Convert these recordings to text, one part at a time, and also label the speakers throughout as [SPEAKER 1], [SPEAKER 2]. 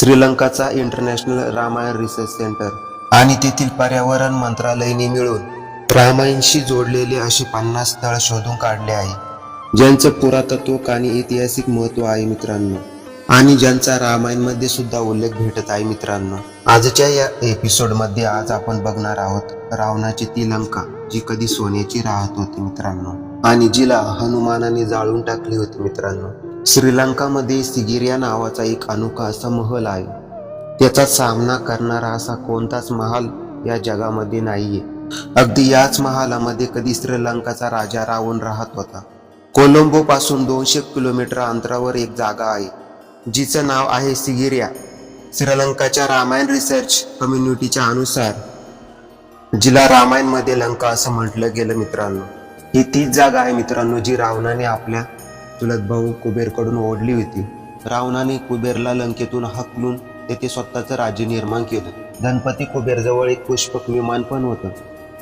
[SPEAKER 1] श्रीलंकाचा international Ramayana research centre आणि तेथील पर्यावरण मंत्रालयाने मिळून रामायणशी जोडलेले असे पन्नास स्थळ शोधून काढले आहे. ज्यांचं पुरातत्व आणि ऐतिहासिक महत्त्व आहे मित्रांनो. आणि ज्यांचा रामायणमध्ये सुद्धा उल्लेख भेटत आहे मित्रांनो. आजच्या या एपिसोडमध्ये आज आपण बघणार आहोत रावणाची ती लंका जी कधी सोन्याची राहत होती मित्रांनो. आणि जिला हनुमानाने जाळून टाकली होती मित्रांनो. श्रीलंकामध्ये सिगिरिया नावाचा एक अनोखा असा महल आहे. त्याचा सामना करणारा असा कोणताच महाल या जगामध्ये नाहीये. अगदी याच महालामध्ये कधी श्रीलंकाचा राजा रावण राहत होता. कोलंबो पासून दोनशे किलोमीटर अंतरावर एक जागा आहे जिचं नाव आहे सिगिरिया. श्रीलंकाच्या रामायण रिसर्च कम्युनिटीच्या अनुसार जिला रामायणमध्ये लंका असं म्हटलं गेलं मित्रांनो. ही तीच जागा आहे मित्रांनो जी रावणाने आपल्या चुलत भाऊ कुबेरकडून ओढली होती. रावणाने कुबेरला लंकेतून हकलून तेथे स्वतःचं राज्य निर्माण केलं. गणपती कुबेरजवळ एक पुष्पक विमान पण होतं.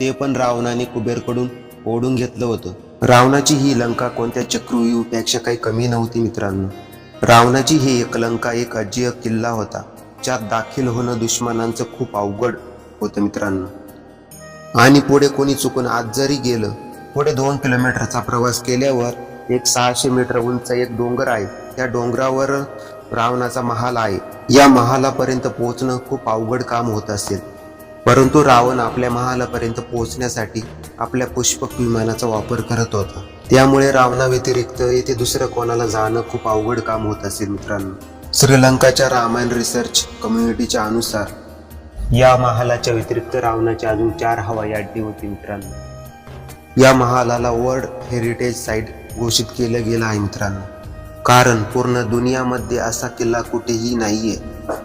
[SPEAKER 1] ते पण रावणाने कुबेरकडून ओढून घेतलं होतं. रावणाची ही लंका कोणत्या चक्रव्यूहपेक्षा काही कमी नव्हती मित्रांनो. रावणाची ही एक लंका एक अज्य किल्ला होता. ज्यात दाखल होणं दुश्मनांचं खूप अवघड होतं मित्रांनो. आणि पुढे कोणी चुकून आज जरी गेलं पुढे दोन किलोमीटरचा प्रवास केल्यावर एक सहाशे मीटर उंच एक डोंगर आहे. त्या डोंगरावर रावणाचा महाल आहे. या महालापर्यंत पोहोचणं खूप अवघड काम होत असेल. परंतु रावण आपल्या महालापर्यंत पोहोचण्यासाठी आपल्या पुष्पक विमानाचा वापर करत होता. त्यामुळे रावणाव्यतिरिक्त येथे दुसरं कोणाला जाणं खूप अवघड काम होत असेल मित्रांनो. श्रीलंकाच्या रामायण रिसर्च कम्युनिटीच्या अनुसार या महालाच्या व्यतिरिक्त रावणाच्या अजून चार हवाई अड्डे होती मित्रांनो. या महालाला वर्ल्ड हेरिटेज साईट घोषित केलं गेलं आहे मित्रांनो. कारण पूर्ण दुनियामध्ये असा किल्ला कुठेही नाहीये.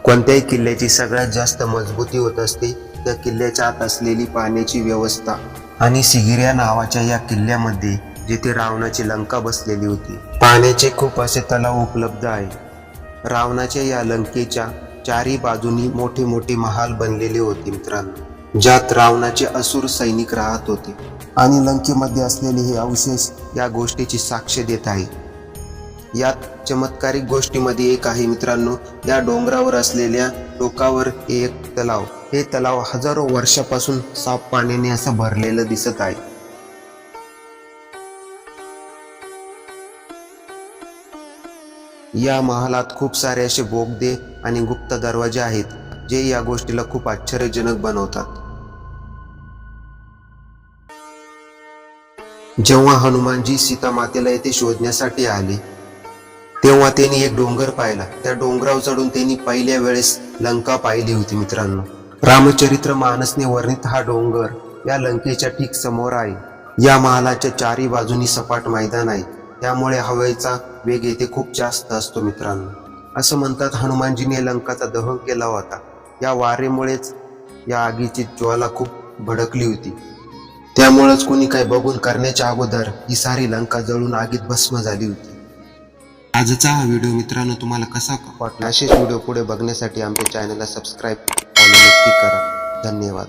[SPEAKER 1] कोणत्याही किल्ल्याची सगळ्यात जास्त मजबूती होत असते त्या किल्ल्याच्या आत असलेली पाण्याची व्यवस्था. आणि सिगिरिया नावाच्या या किल्ल्यामध्ये जिथे रावणाची लंका बसलेली होती पाण्याचे खूप असे तलाव उपलब्ध आहे रावणाच्या या लंकेच्या चारी बाजूनी मोठे मोठे महाल बनलेले होते मित्रांनो. ज्यात रावणाचे असुर सैनिक राहत होते. आणि लंकेमध्ये असलेले हे अवशेष या गोष्टीची साक्ष देत आहे. यात चमत्कारिक गोष्टीमध्ये एक आहे मित्रांनो या डोंगरावर असलेल्या टोकावर हे एक तलाव. हे तलाव हजारो वर्षापासून साफ पाण्याने असं भरलेलं दिसत आहे. या महालात खूप सारे असे बोगदे आणि गुप्त दरवाजे आहेत जे या गोष्टीला खूप आश्चर्यजनक बनवतात. जेव्हा हनुमानजी सीता मातेला येथे शोधण्यासाठी आले तेव्हा त्यांनी एक डोंगर पाहिला. त्या डोंगरावर चढून त्यांनी पहिल्या वेळेस लंका पाहिली होती मित्रांनो. रामचरित्र मानसने वर्णित हा डोंगर या लंकेच्या ठीक समोर आहे. या महालाच्या चारी बाजूनी सपाट मैदान आहे. त्यामुळे हवेचा वेग येथे खूप जास्त असतो मित्रांनो. असं म्हणतात हनुमानजीने लंकाचा दहन केला होता. या वारेमुळेच या आगीची ज्वाला खूप भडकली होती. त्यामुळंच कोणी काही बघून करण्याच्या अगोदर ही सारी लंका जळून आगीत भस्म झाली होती. आजचा हा व्हिडिओ मित्रांनो तुम्हाला कसा वाटला असेच व्हिडिओ पुढे बघण्यासाठी आमच्या चॅनलला सबस्क्राईब आणि नक्की करा. धन्यवाद.